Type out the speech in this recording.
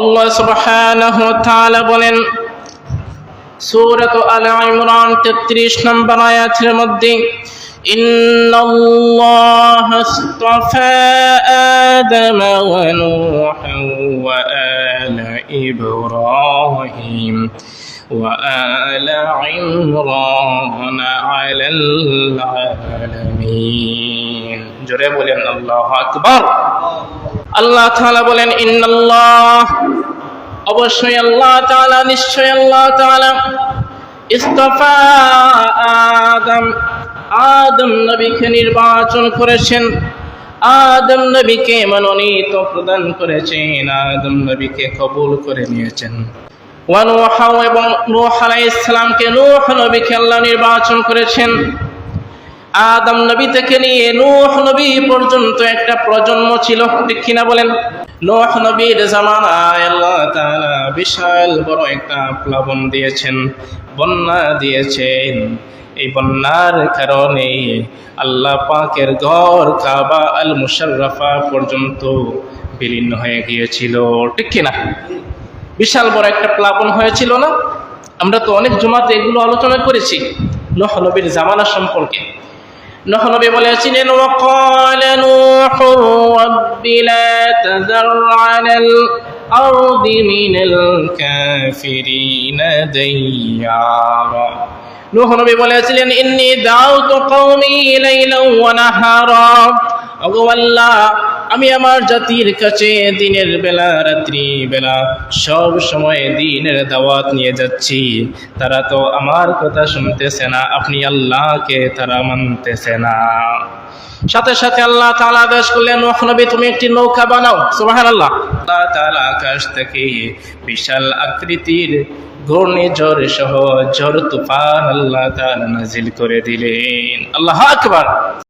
আল্লাহ সুবহানাহু ওয়া তাআলা বলেন সূরাত আল ইমরান 33 নম্বর আয়াতের মধ্যে إن الله اصطفى آدم ونوحا وآل إبراهيم وآل عمران على العالمين জোরে বলেন আল্লাহ আকবার আল্লাহ তাআলা বলেন, ইন্নাল্লাহ। অবশ্যই আল্লাহ তাআলা নিশ্চয় আল্লাহ তাআলা। ইস্তফা আদম আদম নবীকে নির্বাচন করেছেন। আদম নবীকে মনোনীত প্রদান করেছেন, আদম নবীকে কবুল করে নিয়েছেন। ওয়ানুহা এবং নূহ আলাইহিস সালামকে নূহ নবীকে আল্লাহ নির্বাচন করেছেন। আদম নবী থেকে নিয়ে নূহ নবী পর্যন্ত একটা প্রজন্ম ছিল, ঠিক কিনা বলেন? নূহ নবীর জামানায় আল্লাহ বিশাল বড় একটা প্লাবন দিয়েছেন, বন্যা দিয়েছেন। এই বন্যার কারণে আল্লাহ পাকের ঘর কাবা আল মুশাররফা পর্যন্ত বিলীন হয়ে গিয়েছিল, ঠিক কিনা? বিশাল বড় একটা প্লাবন হয়েছিল না? আমরা তো অনেক জমাতে এগুলো আলোচনা করেছি, নহ নবীর জামানা সম্পর্কে। নহ নবী বলেছিলেন وقال نوح رب لا تذر على الأرض من الكافرين ديارا নূহ নবী বলেছিলেন ইন্নী দাউতু কওমি লাইলান ওয়া নাহারা ওগো আল্লাহ আমি আমার জাতির কাছে দিনের বেলা, রাত্রি বেলা, সব সময় দিনের দাওয়াত নিয়ে যাচ্ছি। তারা তো আমার কথা শুনতেছে না, আপনি আল্লাহকে তারা মানতেছে না। সাথে সাথে আল্লাহ তাআলা আদেশ করলেন নবী, তুমি একটি নৌকা বানাও। সুবহানাল্লাহ। আল্লাহ তাআলা আকাশ থেকে বিশাল আকৃতির ঘূর্ণিঝড় সহ ঝড় তুফান আল্লাহ তাআলা নাজিল করে দিলেন। আল্লাহ আকবার।